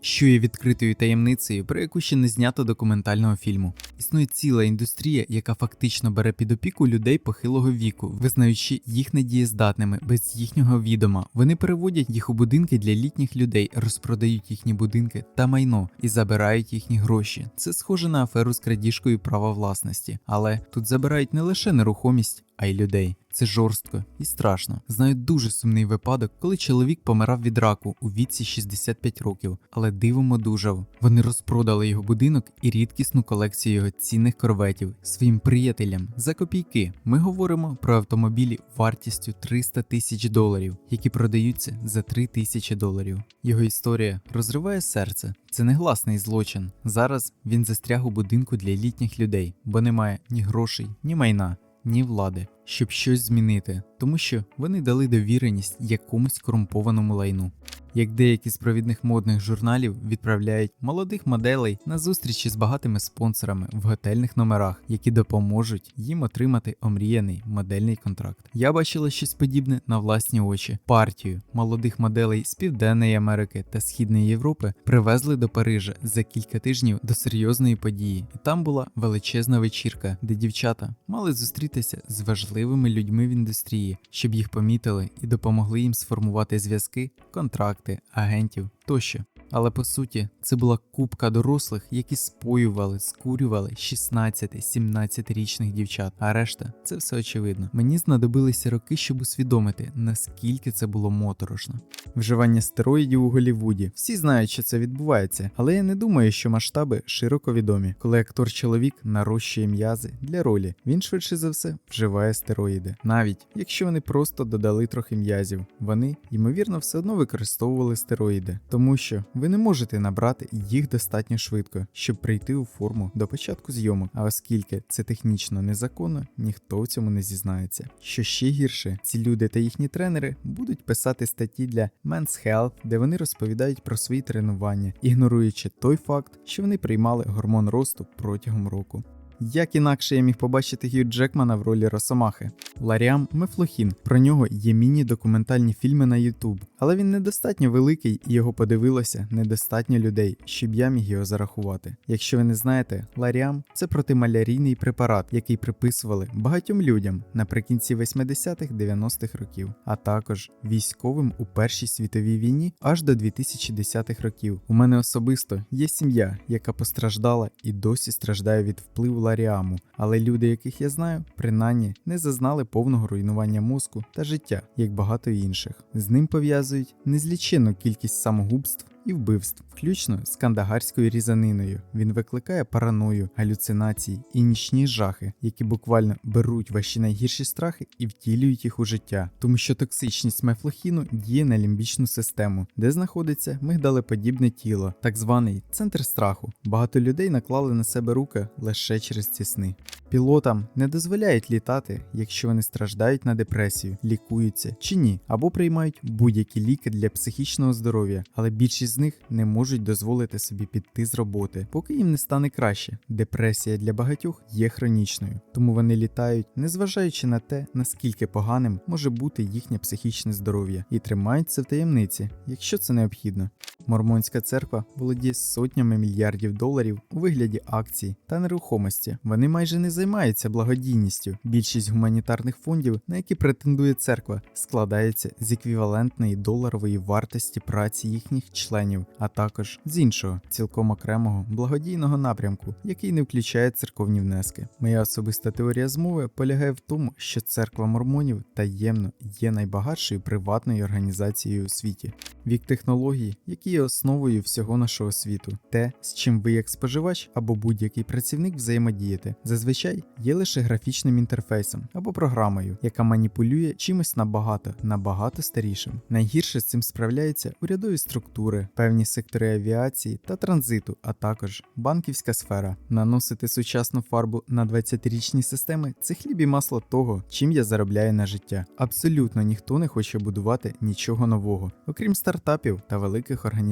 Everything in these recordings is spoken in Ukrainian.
що є відкритою таємницею, про яку ще не знято документального фільму. Існує ціла індустрія, яка фактично бере під опіку людей похилого віку, визнаючи їх недієздатними без їхнього відома. Вони переводять їх у будинки для літніх людей, розпродають їхні будинки та майно і забирають їхні гроші. Це схоже на аферу з крадіжкою права власності, але тут забирають не лише нерухомість, а й людей. Це жорстко і страшно. Знаю дуже сумний випадок, коли чоловік помирав від раку у віці 65 років, але дивом одужав. Вони розпродали його будинок і рідкісну колекцію його цінних корветів своїм приятелям за копійки. Ми говоримо про автомобілі вартістю 300 тисяч доларів, які продаються за 3 тисячі доларів. Його історія розриває серце. Це негласний злочин. Зараз він застряг у будинку для літніх людей, бо немає ні грошей, ні майна ні влади, щоб щось змінити, тому що вони дали довіреність якомусь корумпованому лайну. Як деякі з провідних модних журналів відправляють молодих моделей на зустрічі з багатими спонсорами в готельних номерах, які допоможуть їм отримати омріяний модельний контракт. Я бачила щось подібне на власні очі. Партію молодих моделей з Південної Америки та Східної Європи привезли до Парижа за кілька тижнів до серйозної події, і там була величезна вечірка, де дівчата мали зустрітися з важливими людьми в індустрії, щоб їх помітили і допомогли їм сформувати зв'язки, контракти, агентів тощо. Але по суті, це була купка дорослих, які споювали, скурювали 16-17 річних дівчат, а решта це все очевидно. Мені знадобилися роки, щоб усвідомити, наскільки це було моторошно. Вживання стероїдів у Голлівуді. Всі знають, що це відбувається, але я не думаю, що масштаби широко відомі. Коли актор чоловік нарощує м'язи для ролі, він швидше за все вживає стероїди. Навіть якщо вони просто додали трохи м'язів, вони ймовірно все одно використовували стероїди, тому що ви не можете набрати їх достатньо швидко, щоб прийти у форму до початку зйомок. А оскільки це технічно незаконно, ніхто в цьому не зізнається. Що ще гірше, ці люди та їхні тренери будуть писати статті для Men's Health, де вони розповідають про свої тренування, ігноруючи той факт, що вони приймали гормон росту протягом року. Як інакше я міг побачити Гью Джекмана в ролі Росомахи? Ларіам Мефлохін. Про нього є міні-документальні фільми на YouTube, але він недостатньо великий і його подивилося недостатньо людей, щоб я міг його зарахувати. Якщо ви не знаєте, Ларіам це протималярійний препарат, який приписували багатьом людям наприкінці 80-х-90-х років, а також військовим у Першій світовій війні аж до 2010-х років. У мене особисто є сім'я, яка постраждала і досі страждає від впливу Ларіаму, але люди, яких я знаю, принаймні не зазнали повного руйнування мозку та життя, як багато інших. З ним пов'язують незліченну кількість самогубств. І вбивств, включно з кандагарською різаниною. Він викликає параною, галюцинації і нічні жахи, які буквально беруть ваші найгірші страхи і втілюють їх у життя, тому що токсичність мефлохіну діє на лімбічну систему, де знаходиться мигдалеподібне тіло, так званий центр страху. Багато людей наклали на себе руки лише через ці сни. Пілотам не дозволяють літати, якщо вони страждають на депресію, лікуються чи ні, або приймають будь-які ліки для психічного здоров'я, але більшість з них не можуть дозволити собі піти з роботи, поки їм не стане краще. Депресія для багатьох є хронічною, тому вони літають, незважаючи на те, наскільки поганим може бути їхнє психічне здоров'я, і тримаються в таємниці, якщо це необхідно. Мормонська церква володіє сотнями мільярдів доларів у вигляді акцій та нерухомості. Вони майже не займаються благодійністю. Більшість гуманітарних фондів, на які претендує церква, складається з еквівалентної доларової вартості праці їхніх членів, а також з іншого, цілком окремого благодійного напрямку, який не включає церковні внески. Моя особиста теорія змови полягає в тому, що церква мормонів таємно є найбагатшою приватною організацією у світі. Вік технологій, які є основою всього нашого світу, те, з чим ви як споживач або будь-який працівник взаємодієте, зазвичай є лише графічним інтерфейсом або програмою, яка маніпулює чимось набагато, набагато старішим. Найгірше з цим справляються урядові структури, певні сектори авіації та транзиту, а також банківська сфера. Наносити сучасну фарбу на 20-річні системи це хліб і масло того, чим я заробляю на життя. Абсолютно ніхто не хоче будувати нічого нового, окрім стартапів та великих організацій.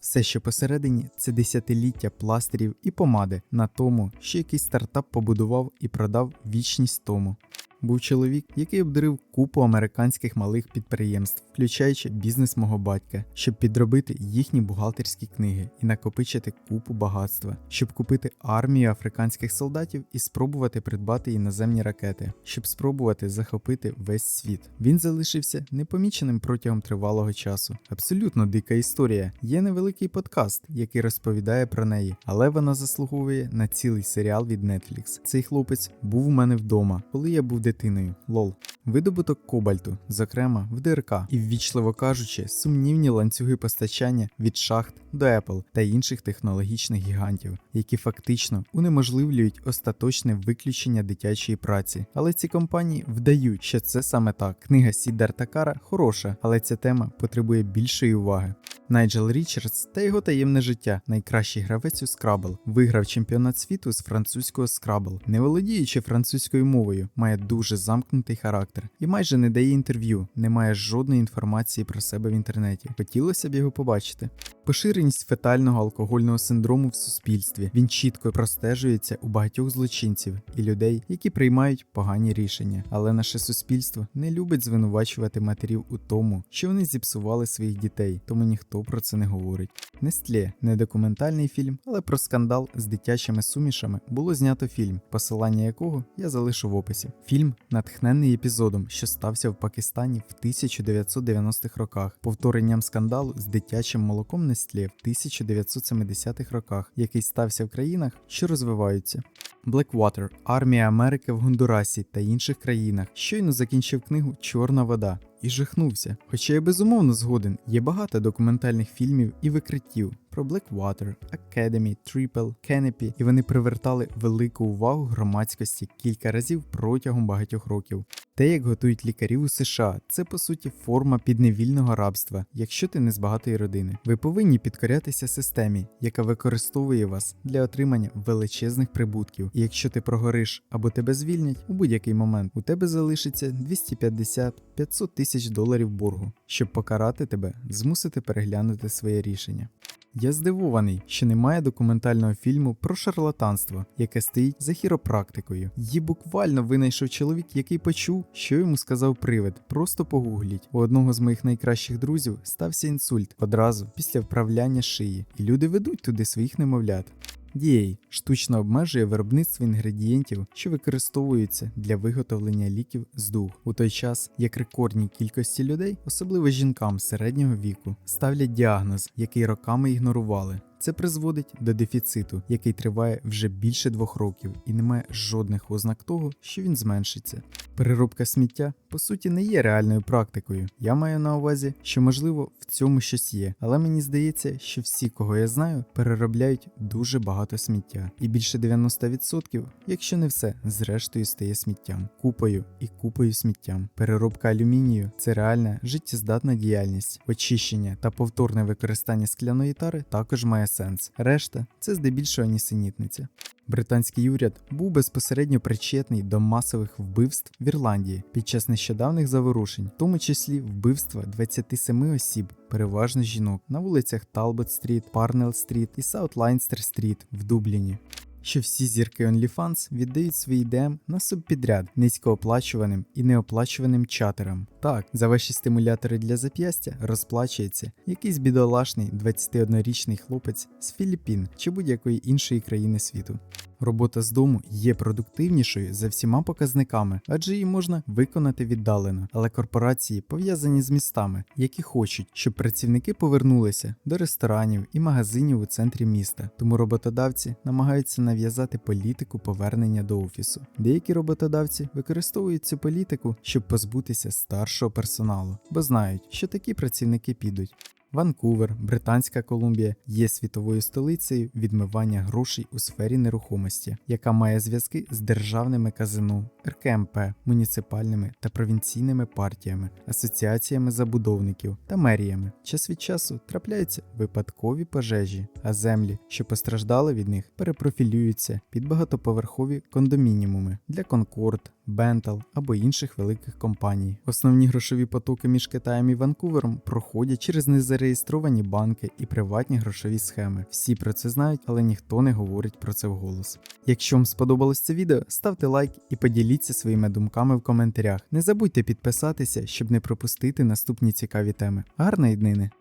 Все, що посередині, це десятиліття пластирів і помади на тому, що якийсь стартап побудував і продав вічність тому. Був чоловік, який обдурив купу американських малих підприємств, включаючи бізнес мого батька, щоб підробити їхні бухгалтерські книги і накопичити купу багатства, щоб купити армію африканських солдатів і спробувати придбати іноземні ракети, щоб спробувати захопити весь світ. Він залишився непоміченим протягом тривалого часу. Абсолютно дика історія. Є невеликий подкаст, який розповідає про неї, але вона заслуговує на цілий серіал від Netflix. Цей хлопець був у мене вдома, коли я був дитиною. Лол. Видобуток кобальту, зокрема в ДРК, і ввічливо кажучи, сумнівні ланцюги постачання від шахт до Apple та інших технологічних гігантів, які фактично унеможливлюють остаточне виключення дитячої праці. Але ці компанії вдають, що це саме так. Книга Сіддарта Кара хороша, але ця тема потребує більшої уваги. Найджел Річардс та його таємне життя, найкращий гравець у Scrabble, виграв чемпіонат світу з французького Scrabble. Не володіючи французькою мовою, має дуже замкнутий характер і майже не дає інтерв'ю, не має жодної інформації про себе в інтернеті. Хотілося б його побачити. Поширеність фетального алкогольного синдрому в суспільстві він чітко простежується у багатьох злочинців і людей, які приймають погані рішення. Але наше суспільство не любить звинувачувати матерів у тому, що вони зіпсували своїх дітей, тому ніхто про це не говорить. Нестле не документальний фільм, але про скандал з дитячими сумішами було знято фільм, посилання якого я залишу в описі. Фільм натхнений епізодом, що стався в Пакистані в 1990-х роках, повторенням скандалу з дитячим молоком Нестле в 1970-х роках, який стався в країнах, що розвиваються. Blackwater – армія Америки в Гондурасі та інших країнах. Щойно закінчив книгу Чорна вода і жахнувся. Хоча я безумовно згоден, є багато документальних фільмів і викриттів про Blackwater, Academy, Triple, Canopy, і вони привертали велику увагу громадськості кілька разів протягом багатьох років. Те, як готують лікарів у США, це по суті форма підневільного рабства, якщо ти не з багатої родини. Ви повинні підкорятися системі, яка використовує вас для отримання величезних прибутків. І якщо ти прогориш або тебе звільнять у будь-який момент, у тебе залишиться 250-500 тисяч доларів боргу, щоб покарати тебе, змусити переглянути своє рішення. Я здивований, що немає документального фільму про шарлатанство, яке стоїть за хіропрактикою. Її буквально винайшов чоловік, який почув, що йому сказав привид. Просто погугліть. У одного з моїх найкращих друзів стався інсульт одразу після вправляння шиї, і люди ведуть туди своїх немовлят. DA штучно обмежує виробництво інгредієнтів, що використовуються для виготовлення ліків з дух, у той час як рекордній кількості людей, особливо жінкам середнього віку, ставлять діагноз, який роками ігнорували. Це призводить до дефіциту, який триває вже більше двох років, і немає жодних ознак того, що він зменшиться. Переробка сміття по суті не є реальною практикою. Я маю на увазі, що можливо в цьому щось є, але мені здається, що всі, кого я знаю, переробляють дуже багато сміття, і більше 90%, якщо не все, зрештою стає сміттям, купою і купою сміттям. Переробка алюмінію це реальна життєздатна діяльність, очищення та повторне використання скляної тари також має сенс. Решта це здебільшого нісенітниця. Британський уряд був безпосередньо причетний до масових вбивств в Ірландії під час нещодавних заворушень, в тому числі вбивства 27 осіб, переважно жінок, на вулицях Талбот-стріт, Парнелл-стріт і Саут-Лайнстер-стріт в Дубліні. Що всі зірки OnlyFans віддають свої ідеям на субпідряд низькооплачуваним і неоплачуваним чатерам. Так, за ваші стимулятори для зап'ястя розплачується якийсь бідолашний 21-річний хлопець з Філіппін чи будь-якої іншої країни світу. Робота з дому є продуктивнішою за всіма показниками, адже її можна виконати віддалено. Але корпорації пов'язані з містами, які хочуть, щоб працівники повернулися до ресторанів і магазинів у центрі міста. Тому роботодавці намагаються нав'язати політику повернення до офісу. Деякі роботодавці використовують цю політику, щоб позбутися старшого персоналу, бо знають, що такі працівники підуть. Ванкувер, Британська Колумбія є світовою столицею відмивання грошей у сфері нерухомості, яка має зв'язки з державними казино, РКМП, муніципальними та провінційними партіями, асоціаціями забудовників та меріями. Час від часу трапляються випадкові пожежі, а землі, що постраждали від них, перепрофілюються під багатоповерхові кондомініуми для Конкорд, Бентал або інших великих компаній. Основні грошові потоки між Китаєм і Ванкувером проходять через незареєстровані банки і приватні грошові схеми. Всі про це знають, але ніхто не говорить про це вголос. Якщо вам сподобалось це відео, ставте лайк і поділіться своїми думками в коментарях. Не забудьте підписатися, щоб не пропустити наступні цікаві теми. Гарної днини!